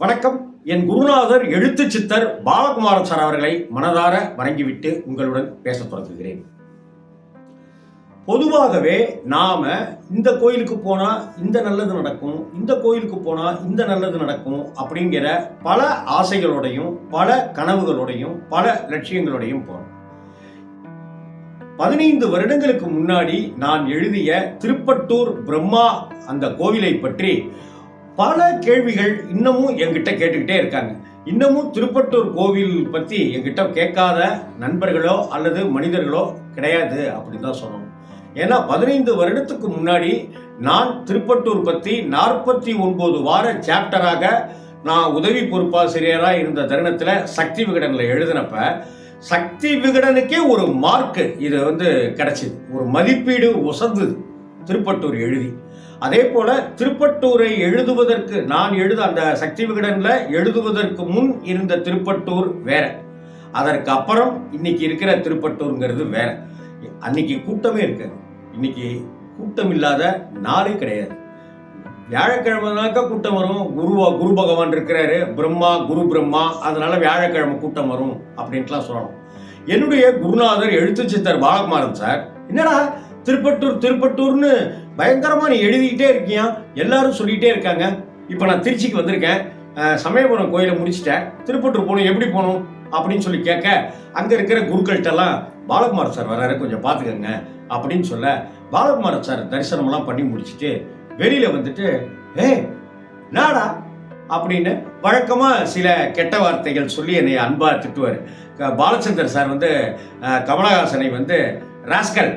வணக்கம். என் குருநாதர் எழுத்து சித்தர் பாலகுமாரன் சார் அவர்களை மனதார வணங்கிவிட்டு உங்களுடன் பேச தொடங்குகிறேன். பொதுவாகவே நாம இந்த கோயிலுக்கு போனா இந்த நல்லது நடக்கும் இந்த கோயிலுக்கு போனா இந்த நல்லது நடக்கும் அப்படிங்கிற பல ஆசைகளோடையும் பல கனவுகளோடையும் பல லட்சியங்களோடையும் போறோம். பதினைந்து வருடங்களுக்கு முன்னாடி நான் எழுதிய திருப்பட்டூர் பிரம்மா அந்த கோவிலை பற்றி பல கேள்விகள் இன்னமும் என்கிட்ட கேட்டுக்கிட்டே இருக்காங்க. இன்னமும் திருப்பட்டூர் கோவில் பற்றி என்கிட்ட கேட்காத நண்பர்களோ அல்லது மனிதர்களோ கிடையாது அப்படின்னு தான் சொல்லணும். ஏன்னா பதினைந்து வருடத்துக்கு முன்னாடி நான் திருப்பட்டூர் பற்றி நாற்பத்தி ஒன்பது வார சாப்டராக நான் உதவி பொறுப்பாசிரியராக இருந்த தருணத்தில் சக்தி விகடனில் எழுதினப்ப சக்தி விகடனுக்கே ஒரு மார்க்கு இது வந்து கிடைச்சிது. ஒரு மதிப்பீடு உசந்தது திருப்பட்டூர் எழுதி. அதே போல திருப்பட்டூரை எழுதுவதற்கு நான் எழுத அந்த சக்தி விகடன்ல எழுதுவதற்கு முன் இருந்த திருப்பட்டூர் வேற. அதற்கு அப்புறம் இன்னைக்கு இருக்கிற திருப்பட்டூருங்கிறது வேற. அன்னைக்கு கூட்டமே இருக்காது. இன்னைக்கு கூட்டம் இல்லாத நாளே கிடையாது. வியாழக்கிழமைனாக்கா கூட்டம் வரும். குருவா குரு பகவான் இருக்கிறாரு. பிரம்மா குரு பிரம்மா அதனால வியாழக்கிழமை கூட்டம் வரும் அப்படின்ட்டுலாம் சொல்லணும். என்னுடைய குருநாதர் எழுத்து சித்தர் பாலகுமாரன் சார் என்னடா திருப்பட்டூர் திருப்பட்டூர்னு பயங்கரமாக நீ எழுதிக்கிட்டே இருக்கியா? எல்லாரும் சொல்லிக்கிட்டே இருக்காங்க. இப்போ நான் திருச்சிக்கு வந்திருக்கேன். சமயபுரம் கோயிலை முடிச்சிட்டேன். திருப்பட்டூர் போகணும் எப்படி போகணும் அப்படின்னு சொல்லி கேட்க அங்கே இருக்கிற குருக்கள்கிட்டலாம் பாலகுமார் சார் வராரு கொஞ்சம் பார்த்துக்கங்க அப்படின்னு சொல்ல பாலகுமார் சார் தரிசனம்லாம் பண்ணி முடிச்சுட்டு வெளியில் வந்துட்டு ஏ நாடா அப்படின்னு வழக்கமாக சில கெட்ட வார்த்தைகள் சொல்லி என்னை அன்பாக திட்டுவார். பாலச்சந்தர் சார் வந்து கமலஹாசனை வந்து ராஸ்கல்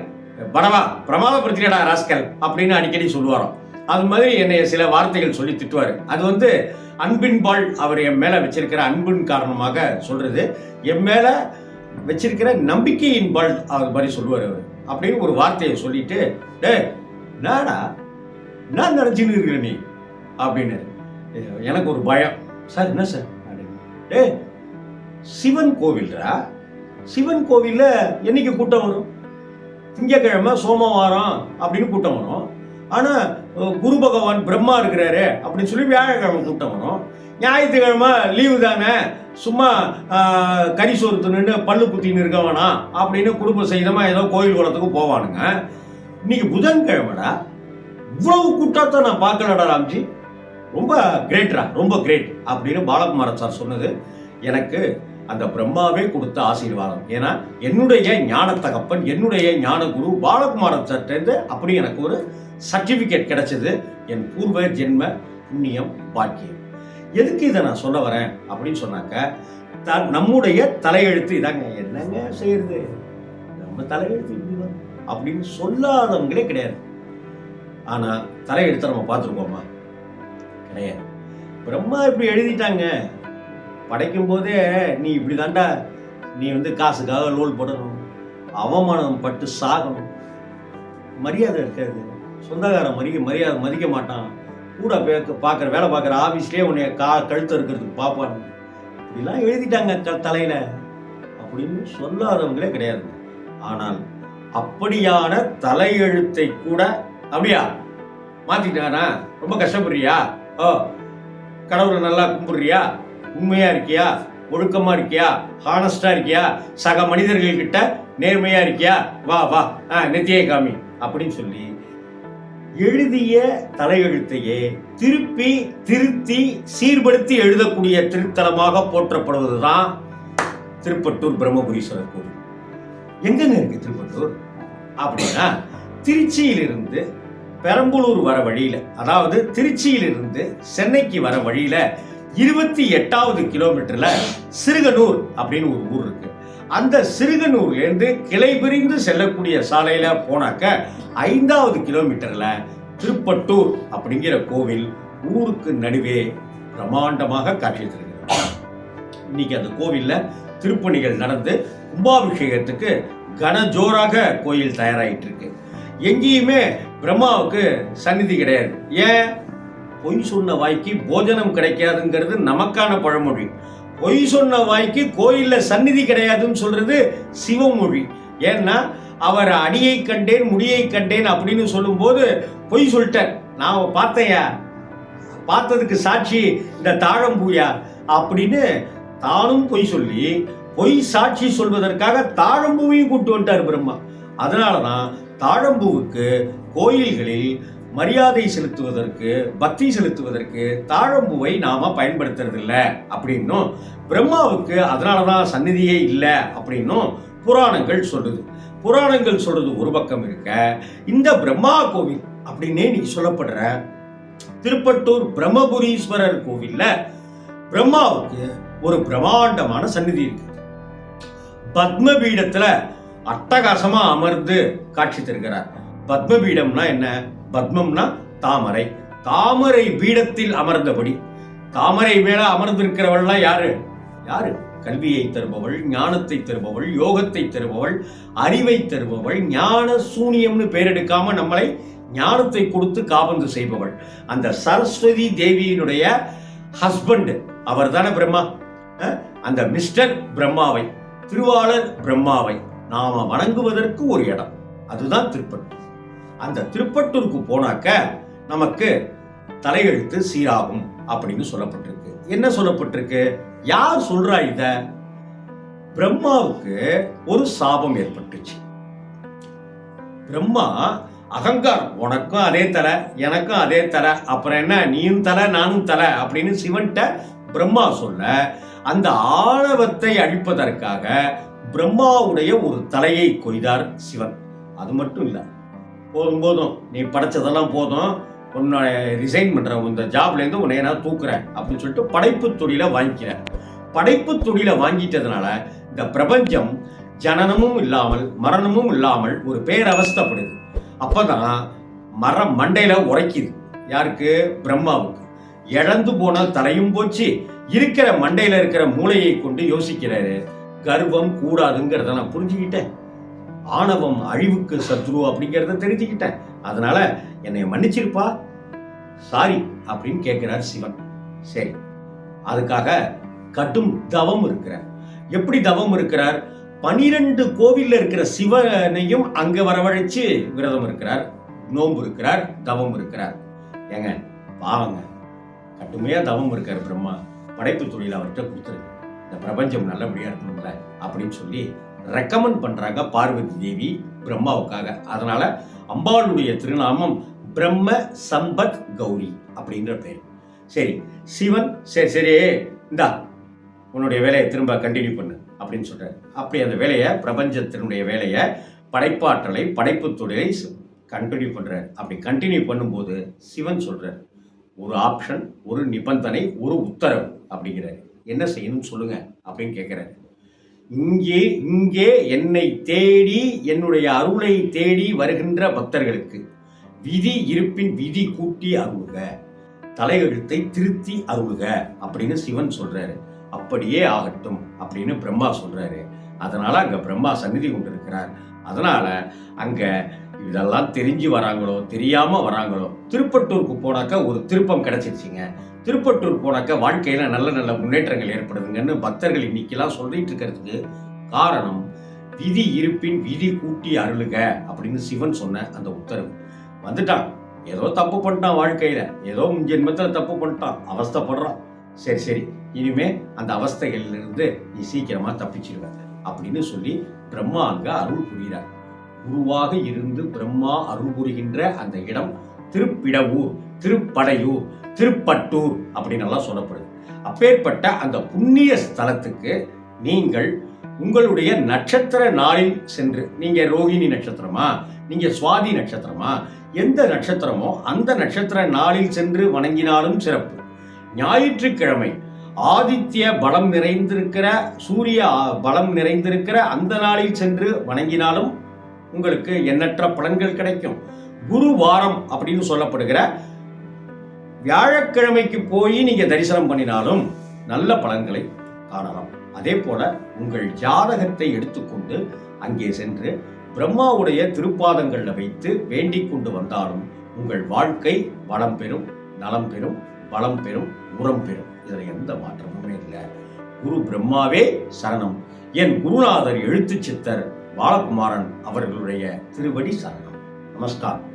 படவா பிரமாதப்படுத்தினடா ராஸ்கல் அப்படின்னு அடிக்கடி சொல்லுவாராம். அது மாதிரி என்னை சில வார்த்தைகள் சொல்லி திட்டுவார். அது வந்து அன்பின்பால் அவர் என் மேலே வச்சிருக்கிற அன்பின் காரணமாக சொல்றது. என் மேலே வச்சிருக்கிற நம்பிக்கையின் பால் அவர் மாதிரி சொல்லுவார் அவர். அப்படின்னு ஒரு வார்த்தையை சொல்லிட்டு டே நாடா நான் நினச்சின்னு இருக்கிற நீ? அப்படின்னு எனக்கு ஒரு பயம். சார் என்ன சார்? அப்படின்னு. டே சிவன் கோவில்ரா? சிவன் கோவிலில் என்னைக்கு கூட்டம் வரும்? திங்கக்கிழமை சோமவாரம் அப்படின்னு கூட்டம் வரும். ஆனால் குரு பகவான் பிரம்மா இருக்கிறாரு அப்படின்னு சொல்லி வியாழக்கிழமை கூட்டம் வரும். ஞாயிற்றுக்கிழமை லீவு தானே சும்மா கறி சோறு பல்லு குத்தின்னு இருக்க வேணாம் அப்படின்னு குடும்ப சகிதமாக ஏதோ கோயில் குளத்துக்கு போவானுங்க. இன்னைக்கு புதன்கிழமைடா. இவ்வளவு கூட்டத்தை நான் பார்க்கலடா ராம்ஜி. ரொம்ப கிரேட்ரா ரொம்ப கிரேட் அப்படின்னு பாலகுமாரன் சார் சொன்னது எனக்கு அந்த பிரம்மாவே கொடுத்த ஆசீர்வாதம். ஏன்னா என்னுடைய ஞான தகப்பன் என்னுடைய ஞான குரு பாலகுமாரன் சார்ட்டேருந்து அப்படி எனக்கு ஒரு சர்டிஃபிகேட் கிடைச்சது. என் பூர்வ ஜென்ம புண்ணியம் பாக்கியம். எதுக்கு இதை நான் சொல்ல வரேன்? அப்படின்னு சொன்னாக்க த நம்முடைய தலையெழுத்து இதாங்க. என்னங்க செய்யறது? நம்ம தலையெழுத்து இப்படிதான் அப்படின்னு சொல்லாதவங்களே கிடையாது. ஆனா தலையெழுத்தை நம்ம பார்த்துருக்கோமா? கிடையாது. பிரம்மா இப்படி எழுதிட்டாங்க. படைக்கும் போதே நீ இப்படி தாண்டா நீ வந்து காசுக்காக லோல் போடணும் அவமானம் பட்டு சாகணும். மரியாதை இருக்காது. சொந்தக்காரன் மதிக்க மரியாதை மதிக்க மாட்டான். கூட பேக்க பார்க்குற வேலை பார்க்குற ஆஃபீஸ்லேயே உன்னை கா கழுத்து இருக்கிறதுக்கு பார்ப்பாங்க இப்படிலாம் எழுதிட்டாங்க க தலையில். அப்படின்னு சொல்லாதவங்களே கிடையாது. ஆனால் அப்படியான தலையெழுத்தை கூட அப்படியா? மாத்திட்டானா ரொம்ப கஷ்டப்படுறியா? ஓ கடவுளை நல்லா கும்பிடுறியா? உண்மையா இருக்கியா? ஒழுக்கமா இருக்கியா? ஹானஸ்டா இருக்கியா? சக மனிதர்கள் கிட்ட நேர்மையா இருக்கியா? வா வா. ஆ நெத்தியை காமி அப்படின்னு சொல்லி எழுதிய தலையெழுத்தையே திருப்பி திருத்தி சீர்படுத்தி எழுதக்கூடிய திருத்தலமாக போற்றப்படுவதுதான் திருப்பட்டூர் பிரம்மபுரீஸ்வரர் கோவில். எங்கெங்க இருக்கு திருப்பட்டூர்? அப்படின்னா திருச்சியிலிருந்து பெரம்பலூர் வர வழியில அதாவது திருச்சியிலிருந்து சென்னைக்கு வர வழியில இருபத்தி எட்டாவது கிலோமீட்டர்ல சிறுகனூர் அப்படின்னு ஒரு ஊர் இருக்கு. அந்த சிறுகனூர்லேருந்து கிளை பிரிந்து செல்லக்கூடிய சாலையில போனாக்க ஐந்தாவது கிலோமீட்டர்ல திருப்பட்டூர் அப்படிங்கிற கோவில் ஊருக்கு நடுவே பிரம்மாண்டமாக காட்சியளித்திருக்கிறது. இன்னைக்கு அந்த கோவில்ல திருப்பணிகள் நடந்து கும்பாபிஷேகத்துக்கு கனஜோராக கோயில் தயாராகிட்டு இருக்கு. எங்கேயுமே பிரம்மாவுக்கு சந்நிதி கிடையாது. ஏன்? பொய் சொன்ன வாய்க்கு போஜனம் கிடைக்காதுங்கிறது நமக்கான பழமொழி. பொய் சொன்ன வாய்க்கு கோயிலில் சந்நிதி கிடையாதுன்னு சொல்றது சிவமொழி. ஏன்னா அவர் அடியை கண்டேன் முடியை கண்டேன் அப்படின்னு சொல்லும்போது பொய் சொல்லிட்டார். நான் பார்த்தையா பார்த்ததுக்கு சாட்சி இந்த தாழம்பூயா அப்படின்னு தானும் பொய் சொல்லி பொய் சாட்சி சொல்வதற்காக தாழம்பூவையும் கூப்பிட்டு வந்துட்டார் பிரம்மா. அதனால தான் தாழம்பூவுக்கு கோயில்களில் மரியாதை செலுத்துவதற்கு பக்தி செலுத்துவதற்கு தாழம்பூவை நாம பயன்படுத்துறதில்ல அப்படின்னும் பிரம்மாவுக்கு அதனால தான் சந்நிதியே இல்லை அப்படின்னும் புராணங்கள் சொல்லுது. புராணங்கள் சொல்றது ஒரு பக்கம் இருக்க இந்த பிரம்மா கோவில் அப்படின்னே நீ சொல்லப்படுற திருப்பட்டூர் பிரம்மபுரீஸ்வரர் கோவில்ல பிரம்மாவுக்கு ஒரு பிரம்மாண்டமான சந்நிதி இருக்கு. பத்மபீடத்துல அட்டகாசமா அமர்ந்து காட்சி தருகிறார். பத்மபீடம்னா என்ன? பத்மம்னா தாமரை. தாமரை பீடத்தில் அமர்ந்தபடி. தாமரை மேல அமர்ந்திருக்கிறவள்லாம் யாரு? யாரு? கல்வியை தருபவள் ஞானத்தை தருபவள் யோகத்தை தருபவள் அறிவை தருபவள் ஞான சூனியம்னு பேரெடுக்காம நம்மளை ஞானத்தை கொடுத்து காபந்து செய்பவள். அந்த சரஸ்வதி தேவியினுடைய ஹஸ்பண்ட் அவர் தானே பிரம்மா அந்த மிஸ்டர் பிரம்மாவை திருவாளர் பிரம்மாவை நாம வணங்குவதற்கு ஒரு இடம். அதுதான் திருப்பதி அந்த திருப்பட்டூருக்கு போனாக்க நமக்கு தலையெழுத்து சீராகும் அப்படின்னு சொல்லப்பட்டிருக்கு. என்ன சொல்லப்பட்டிருக்கு? யார் சொல்றா இத? பிரம்மாவுக்கு ஒரு சாபம் ஏற்பட்டுச்சு. பிரம்மா அகங்காரம் உனக்கும் அதே தலை எனக்கும் அதே தலை அப்புறம் என்ன நீயும் தலை நானும் தலை அப்படின்னு சிவன்கிட்ட பிரம்மா சொல்ல அந்த ஆணவத்தை அழிப்பதற்காக பிரம்மாவுடைய ஒரு தலையை கொய்தார் சிவன். அது மட்டும் இல்லை போதும் போதும். நீ படைச்சதெல்லாம் போதும். உன்னை ரிசைன் பண்ணுறேன் இந்த ஜாப்லேருந்து உன்னை நான் தூக்குறேன் அப்படின்னு சொல்லிட்டு படைப்பு தொழிலை வாங்கிக்கிறேன். படைப்பு தொழிலை வாங்கிட்டதுனால இந்த பிரபஞ்சம் ஜனனமும் இல்லாமல் மரணமும் இல்லாமல் ஒரு பேரவஸ்தப்படுது. அப்போ தான் மரம் மண்டையில் உரைக்குது. யாருக்கு? பிரம்மாவுக்கு. இழந்து போனால் தலையும் போச்சு. இருக்கிற மண்டையில் இருக்கிற மூளையை கொண்டு யோசிக்கிறாரு. கர்வம் கூடாதுங்கிறத நான் புரிஞ்சுக்கிட்டேன். ஆணவம் அழிவுக்கு சத்ரு அப்படிங்கிறத தெரிஞ்சுக்கிட்டேன். அதனால என்னை மன்னிச்சிருப்பா. சாரி அப்படின்னு கேட்கிறார் சிவன். சரி. அதுக்காக கடும் தவம் இருக்கிறார். எப்படி தவம் இருக்கிறார்? பனிரெண்டு கோவில்ல இருக்கிற சிவனையும் அங்க வரவழைச்சு விரதம் இருக்கிறார். நோன்பு இருக்கிறார் தவம் இருக்கிறார். ஏங்க பாவங்க. கட்டுமையா தவம் இருக்கார் பிரம்மா. படைப்பு தொழில் அவர்கிட்ட கொடுத்துருக்கு இந்த பிரபஞ்சம் நல்லபடியா இருக்கணும்ல அப்படின்னு சொல்லி ரெக்கமெண்ட் பண்ணுறாங்க பார்வதி தேவி பிரம்மாவுக்காக. அதனால் அம்பாளுடைய திருநாமம் பிரம்ம சம்பத் கௌரி அப்படின்ற பேர். சரி சிவன் சரி சரி இந்தா உன்னுடைய வேலையை திரும்ப கண்டினியூ பண்ணு அப்படின்னு சொல்கிறார் அப்படி அந்த வேலையை பிரபஞ்சத்தினுடைய வேலையை படைப்பாற்றலை படைப்பு தொழிலை கண்டினியூ பண்ணுறார் அப்படி கண்டினியூ பண்ணும்போது சிவன் சொல்கிறார் ஒரு ஆப்ஷன் ஒரு நிபந்தனை ஒரு உத்தரவு அப்படிங்கிறாரு. என்ன செய்யணும்னு சொல்லுங்கள் அப்படின்னு கேட்குறாரு இங்கே இங்கே என்னை தேடி என்னுடைய அருளை தேடி வருகின்ற பக்தர்களுக்கு விதி இருப்பின் விதி கூட்டி அருளுக தலையெழுத்தை திருத்தி அருளுக அப்படின்னு சிவன் சொல்றாரு. அப்படியே ஆகட்டும் அப்படின்னு பிரம்மா சொல்றாரு. அதனால அங்க பிரம்மா சந்நிதி கொண்டிருக்கிறார். அதனால அங்க இதெல்லாம் தெரிஞ்சு வராங்களோ தெரியாம வராங்களோ திருப்பட்டூருக்கு போனாக்கா ஒரு திருப்பம் கிடைச்சிருச்சுங்க. திருப்பட்டூர் போனாக்கா வாழ்க்கையில நல்ல நல்ல முன்னேற்றங்கள் ஏற்படுதுங்கன்னு பக்தர்கள் இன்னைக்கெல்லாம் சொல்லிட்டு இருக்கிறதுக்கு காரணம் விதி இருப்பின் விதி கூட்டி அருளுக அப்படின்னு சிவன் சொன்ன அந்த உத்தரவு. வந்துட்டான். ஏதோ தப்பு பண்ணிட்டான் வாழ்க்கையில. ஏதோ ஜென்மத்தில் தப்பு பண்ணிட்டான். அவஸ்தைப்படுறான். சரி சரி. இனிமே அந்த அவஸ்தைகள்லேருந்து நீ சீக்கிரமா தப்பிச்சிருவ அப்படின்னு சொல்லி பிரம்மா அங்க அருள் புரிகிறார். குருவாக இருந்து பிரம்மா அருள் புரிகின்ற அந்த இடம் திருப்பிடவூர் திருப்படையூர் திருப்பட்டூர் அப்படின்னு எல்லாம் சொல்லப்படுது. அப்பேற்பட்ட அந்த புண்ணிய ஸ்தலத்துக்கு நீங்கள் உங்களுடைய நட்சத்திர நாளில் சென்று நீங்க ரோகிணி நட்சத்திரமா நீங்க சுவாதி நட்சத்திரமா எந்த நட்சத்திரமோ அந்த நட்சத்திர நாளில் சென்று வணங்கினாலும் சிறப்பு. ஞாயிற்றுக்கிழமை ஆதித்ய பலம் நிறைந்திருக்கிற சூரிய பலம் நிறைந்திருக்கிற அந்த நாளில் சென்று வணங்கினாலும் உங்களுக்கு எண்ணற்ற பலன்கள் கிடைக்கும். குரு வாரம் அப்படின்னு சொல்லப்படுகிற வியாழக்கிழமைக்கு போய் நீங்க தரிசனம் பண்ணினாலும் நல்ல பலன்களை காணலாம். அதே போல உங்கள் ஜாதகத்தை எடுத்துக்கொண்டு அங்கே சென்று பிரம்மாவுடைய திருப்பாதங்களில் வைத்து வேண்டிக் கொண்டு வந்தாலும் உங்கள் வாழ்க்கை வளம் பெறும் நலம் பெறும் வளம் பெறும் உரம் பெறும். இதில் எந்த மாற்றமுமே இல்லை. குரு பிரம்மாவே சரணம். என் குருநாதர் எழுத்து சித்தர் பாலகுமாரன் அவர்களுடைய திருவடி சரணம். நமஸ்காரம்